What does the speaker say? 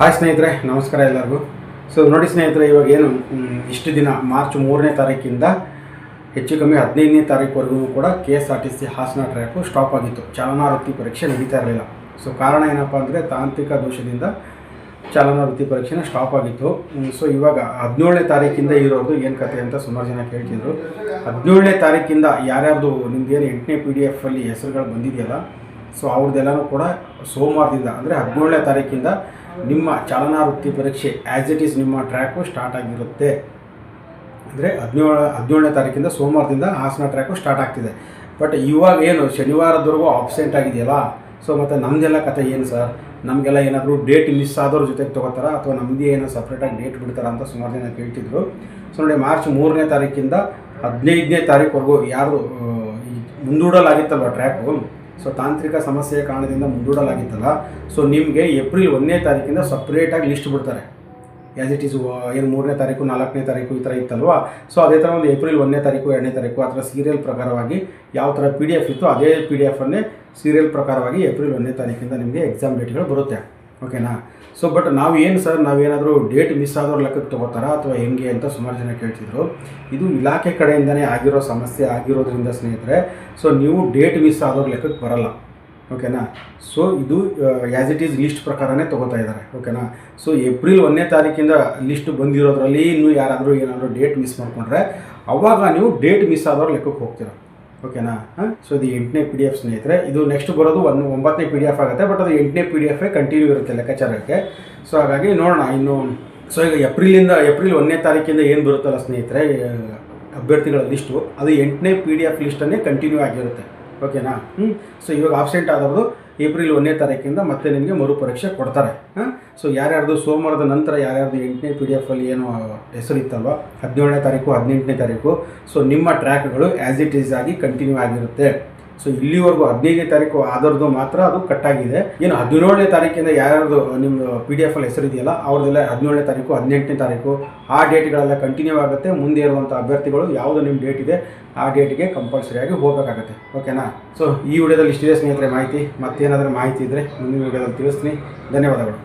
Hi ಸ್ನೇಹಿತರೆ, ನಮಸ್ಕಾರ ಎಲ್ಲರಿಗೂ. ಸೊ ನೋಡಿ ಸ್ನೇಹಿತರೆ, ಇವಾಗ ಏನು ಇಷ್ಟು ದಿನ, ಮಾರ್ಚ್ ಮೂರನೇ ತಾರೀಕಿಂದ ಹೆಚ್ಚು ಕಮ್ಮಿ ಹದಿನೈದನೇ ತಾರೀಕುವರೆಗೂ ಕೂಡ K S R T C Hassan track stop ಆಗಿತ್ತು. ಚಾಲನಾ ವೃತ್ತಿ ಪರೀಕ್ಷೆ ನಡೀತಾ ಇರಲಿಲ್ಲ. ಸೊ ಕಾರಣ ಏನಪ್ಪ ಅಂದರೆ, ತಾಂತ್ರಿಕ ದೋಷದಿಂದ ಚಾಲನಾ ವೃತ್ತಿ ಪರೀಕ್ಷೆನ ಸ್ಟಾಪ್ ಆಗಿತ್ತು. ಸೊ ಇವಾಗ ಹದಿನೇಳನೇ ತಾರೀಕಿಂದ ಇರೋದು ಏನು ಕತೆ ಅಂತ ಸುಮಾರು ಜನ ಕೇಳ್ತಿದ್ರು. ಹದಿನೇಳನೇ ತಾರೀಕಿಂದ ಯಾರ್ಯಾರ್ದು ಏನು ಎಂಟನೇ ಪಿ ಡಿ ಎಫಲ್ಲಿ ಹೆಸರುಗಳು ಬಂದಿದೆಯಲ್ಲ ಸೊ ಅವ್ರದ್ದೆಲ್ಲನೂ ಕೂಡ ಸೋಮವಾರದಿಂದ, ಅಂದರೆ ಹದಿನೇಳನೇ ತಾರೀಕಿಂದ ನಿಮ್ಮ ಚಾಲನಾ ವೃತ್ತಿ ಪರೀಕ್ಷೆ ಆ್ಯಸ್ ಇಟ್ ಈಸ್ ನಿಮ್ಮ ಟ್ರ್ಯಾಕು ಸ್ಟಾರ್ಟ್ ಆಗಿರುತ್ತೆ. ಅಂದರೆ ಹದಿನೇಳು, ಹದಿನೇಳನೇ ತಾರೀಕಿಂದ ಸೋಮವಾರದಿಂದ ಹಾಸನ ಟ್ರ್ಯಾಕು ಸ್ಟಾರ್ಟ್ ಆಗ್ತಿದೆ. ಬಟ್ ಇವಾಗ ಏನು, ಶನಿವಾರದವರೆಗೂ ಆಬ್ಸೆಂಟ್ ಆಗಿದೆಯಲ್ಲ? ಸೊ ಮತ್ತು ನಮ್ಮದೆಲ್ಲ ಕತೆ ಏನು ಸರ್ ನಮಗೆಲ್ಲ ಏನಾದರೂ ಡೇಟ್ ಮಿಸ್ ಆದವ್ರ ಜೊತೆಗೆ ತೊಗೋತಾರ? ಅಥವಾ ನಮಗೆ ಏನೋ ಸಪ್ರೇಟಾಗಿ ಡೇಟ್ ಬಿಡ್ತಾರ ಅಂತ ಸುಮಾರು ಜನ ಕೇಳ್ತಿದ್ರು. ಸೊ ನೋಡಿ ಮಾರ್ಚ್ ಮೂರನೇ ತಾರೀಕಿಂದ ಹದಿನೈದನೇ ತಾರೀಕುವರೆಗೂ ಯಾರು ಮುಂದೂಡಲಾಗಿತ್ತಲ್ವ ಟ್ರ್ಯಾಕು ಸೊ ತಾಂತ್ರಿಕ ಸಮಸ್ಯೆಯ ಕಾರಣದಿಂದ ಮುಂದೂಡಲಾಗಿತ್ತಲ್ಲ. ಸೊ ನಿಮಗೆ ಏಪ್ರಿಲ್ ಒಂದನೇ ತಾರೀಕಿಂದ ಸಪ್ರೇಟಾಗಿ ಲಿಸ್ಟ್ ಬಿಡ್ತಾರೆ. ಆ್ಯಸ್ ಇಟ್ ಈಸ್ ಏನು ಮೂರನೇ ತಾರೀಕು, ನಾಲ್ಕನೇ ತಾರೀಕು ಈ ಥರ ಇತ್ತಲ್ವಾ? ಸೊ ಅದೇ ಥರ ಒಂದು ಏಪ್ರಿಲ್ ಒಂದನೇ ತಾರೀಕು, ಎರಡನೇ ತಾರೀಕು ಆ ಥರ ಸೀರಿಯಲ್ ಪ್ರಕಾರವಾಗಿ ಯಾವ ಥರ ಪಿ ಡಿ ಎಫ್ ಇತ್ತು ಅದೇ ಪಿ ಡಿ ಎಫನ್ನೇ ಸೀರಿಯಲ್ ಪ್ರಕಾರವಾಗಿ ಏಪ್ರಿಲ್ ಒಂದನೇ ತಾರೀಕಿಂದ ನಿಮಗೆ ಎಕ್ಸಾಮ್ ಡೇಟ್ಗಳು ಬರುತ್ತೆ. ಓಕೆನಾ ಸೊ ಬಟ್ ನಾವು ಏನು ಸರ್ ನಾವೇನಾದರೂ ಡೇಟ್ ಮಿಸ್ ಆದವ್ರ ಲೆಕ್ಕಕ್ಕೆ ತೊಗೋತಾರಾ ಅಥವಾ ಹೆಂಗೆ ಅಂತ ಸುಮಾರು ಜನ ಕೇಳ್ತಿದ್ರು. ಇದು ಇಲಾಖೆ ಕಡೆಯಿಂದನೇ ಆಗಿರೋ ಸಮಸ್ಯೆ ಆಗಿರೋದ್ರಿಂದ ಸ್ನೇಹಿತರೆ ಸೊ ನೀವು ಡೇಟ್ ಮಿಸ್ ಆದವ್ರ ಲೆಕ್ಕಕ್ಕೆ ಬರಲ್ಲ. ಓಕೆನಾ ಸೊ ಇದು ಆ್ಯಸ್ ಇಟ್ ಈಸ್ ಲಿಸ್ಟ್ ಪ್ರಕಾರನೇ ತೊಗೋತಾ ಇದ್ದಾರೆ ಓಕೆನಾ ಸೊ ಏಪ್ರಿಲ್ ಒಂದನೇ ತಾರೀಕಿಂದ ಲಿಸ್ಟ್ ಬಂದಿರೋದ್ರಲ್ಲಿ ಇನ್ನೂ ಯಾರಾದರೂ ಏನಾದರೂ ಡೇಟ್ ಮಿಸ್ ಮಾಡಿಕೊಂಡ್ರೆ, ಅವಾಗ ನೀವು ಡೇಟ್ ಮಿಸ್ ಆದವ್ರ ಲೆಕ್ಕಕ್ಕೆ ಹೋಗ್ತೀರಾ. ಓಕೆನಾ ಹಾಂ? ಸೊ ಇದು ಎಂಟನೇ ಪಿ ಡಿ ಎಫ್ ಸ್ನೇಹಿತರೆ. ಇದು ನೆಕ್ಸ್ಟ್ ಬರೋದು ಒಂದು ಒಂಬತ್ತನೇ ಪಿ ಡಿ ಎಫ್ ಆಗುತ್ತೆ ಬಟ್ ಅದು ಎಂಟನೇ ಪಿ ಡಿ ಎಫೇ ಕಂಟಿನ್ಯೂ ಇರುತ್ತೆ ಲೆಕ್ಕಾಚಾರಕ್ಕೆ. ಸೊ ಹಾಗಾಗಿ ನೋಡೋಣ ಇನ್ನು ಸೊ ಈಗ ಏಪ್ರಿಲಿಂದ ಏಪ್ರಿಲ್ ಒಂದನೇ ತಾರೀಕಿಂದ ಏನು ಬರುತ್ತಲ್ಲ ಸ್ನೇಹಿತರೆ ಅಭ್ಯರ್ಥಿಗಳ ಲಿಸ್ಟು ಅದು ಎಂಟನೇ ಪಿ ಡಿ ಎಫ್ ಲಿಸ್ಟನ್ನೇ ಕಂಟಿನ್ಯೂ ಆಗಿರುತ್ತೆ. ಓಕೆನಾ ಹ್ಞೂ ಸೊ ಇವಾಗ ಆಬ್ಸೆಂಟ್ ಆದವರು ಏಪ್ರಿಲ್ ಒಂದನೇ ತಾರೀಕಿಂದ ಮತ್ತೆ ನಿಮಗೆ ಮರುಪರೀಕ್ಷೆ ಕೊಡ್ತಾರೆ. ಹಾಂ? ಸೊ ಯಾರ್ಯಾರ್ದು ಸೋಮವಾರದ ನಂತರ ಯಾರ್ಯಾರ್ದು ಎಂಟನೇ ಪಿ ಡಿ ಎಫಲ್ಲಿ ಏನು ಹೆಸರು ಇತ್ತಲ್ವ? ಹದಿನೇಳನೇ ತಾರೀಕು, ಹದಿನೆಂಟನೇ ತಾರೀಕು. ಸೊ ನಿಮ್ಮ ಟ್ರ್ಯಾಕ್ಗಳು ಆ್ಯಸ್ ಇಟ್ ಈಸ್ ಆಗಿ ಕಂಟಿನ್ಯೂ ಆಗಿರುತ್ತೆ. ಸೊ ಇಲ್ಲಿವರೆಗೂ ಹದಿನೈದನೇ ತಾರೀಕು ಆಧಾರದ್ದು ಮಾತ್ರ ಅದು ಕಟ್ಟಾಗಿದೆ. ಏನು ಹದಿನೇಳನೇ ತಾರೀಕಿಂದ ಯಾರ್ಯಾರ್ದು ನಿಮ್ಮದು ಪಿ ಡಿ ಎಫ್ ಅಲ್ಲಿ ಹೆಸರಿದೆಯಲ್ಲ ಅವ್ರದ್ದೆಲ್ಲ ಹದಿನೇಳನೇ ತಾರೀಕು, ಹದಿನೆಂಟನೇ ತಾರೀಕು, ಆ ಡೇಟ್ಗಳೆಲ್ಲ ಕಂಟಿನ್ಯೂ ಆಗುತ್ತೆ. ಮುಂದೆ ಇರುವಂಥ ಅಭ್ಯರ್ಥಿಗಳು ಯಾವುದು ನಿಮ್ಮ ಡೇಟ್ ಇದೆ, ಆ ಡೇಟಿಗೆ ಕಂಪಲ್ಸರಿಯಾಗಿ ಹೋಗಬೇಕಾಗುತ್ತೆ. ಓಕೆನಾ ಸೊ ಈ ವಿಡಿಯೋದಲ್ಲಿ ಇಷ್ಟಿದೆ ಸ್ನೇಹಿತರೆ, ಮಾಹಿತಿ. ಮತ್ತೇನಾದರೂ ಮಾಹಿತಿ ಇದ್ದರೆ ಮುಂದಿನ ವಿಡಿಯೋದಲ್ಲಿ ತಿಳಿಸ್ತೀನಿ. ಧನ್ಯವಾದಗಳು.